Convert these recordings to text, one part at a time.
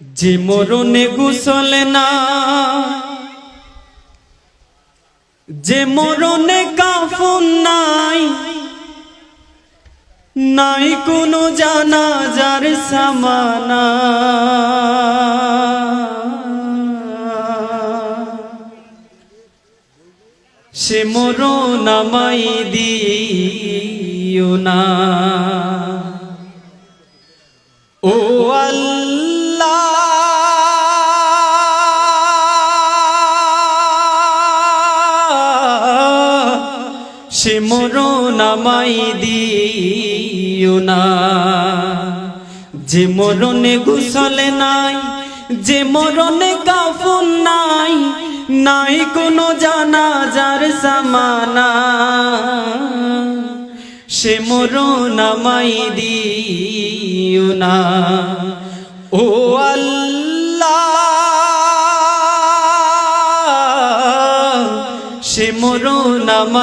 যে মরণে গুসল না, যে মরণে কাফন নাই নাই কোনো জানাজার সামানা। সে মরণ আমাই দিও না। সে আমাই দিও না। যে মরণে গুসলে নাই, যে মরণে কাফন নাই নাই কোনো জানাজার সামানা সে মরণ আমাই দিও না।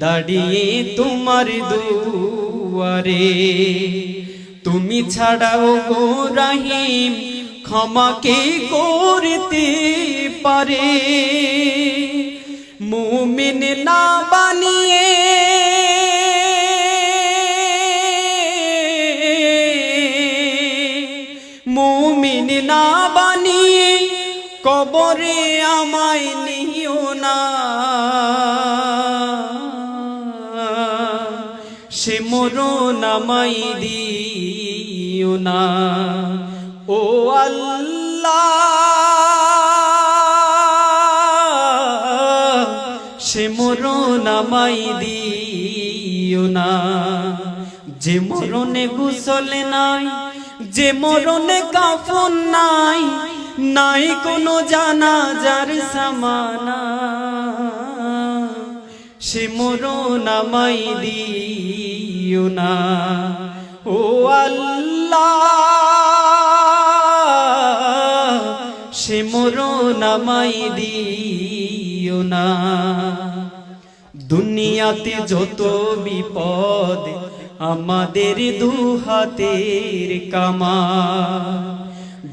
দাঁড়িয়ে তোমার দুয়ারে। তুমি ছাড়াও গো রাহিম ক্ষমাকে করতে পারে? মুমিন না বানিয়ে মুমিন না বানিয়ে কবরে আমায় নিও না। মরণ আমায় দিও না। ও আল্লাহ, সে মরণ আমায় দিও না। যে মরণে গুসলে নাই, যে মরণে কাফন নাই নাই কোনো জানাজার সামানা। সে মরণ আমায় দিও না। ও আল্লাহ, সে দিও না। দুনিয়াতে যত বিপদ, আমাদের দু হাতের কামা।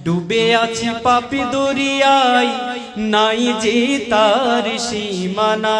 ডুবে আছে পাপি দরিয়ায়, নাই যে তার সীমানা।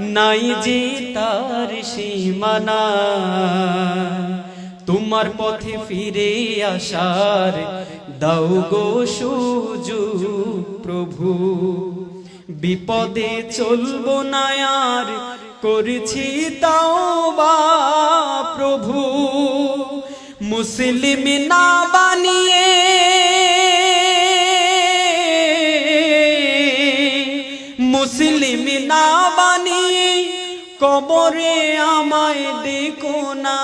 নাই যে তার সীমানা। তোমার পথে ফিরে আসার দাও গো সুজু প্রভু। বিপদে চলবো না আর, করেছি তাও বা প্রভু। মুসলিম না বানিয়ে কবরে আমায় দেখো না।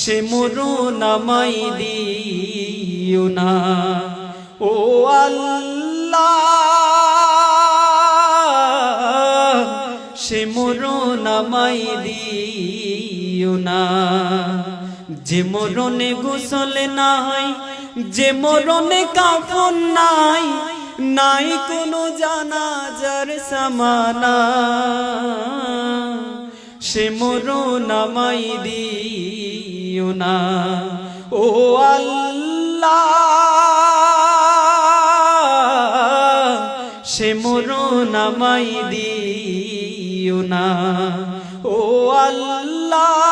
সে মরণ আমায় দিও না। ও আল্লাহ, সে মরণ আমায় দিও না। যে মরণে গোসল নাই, যে মরণে কাফন নাই নাই কোনো জানাজার সামানা। সে মরণ আমায় দিও না। ও আল্লাহ, সে মরণ আমায় দিও না। ও আল্লাহ,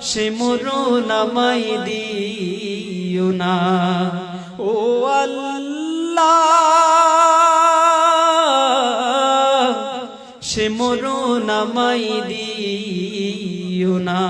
সে মরণ আমায় দিও না। সে মরো নামাই দিও না।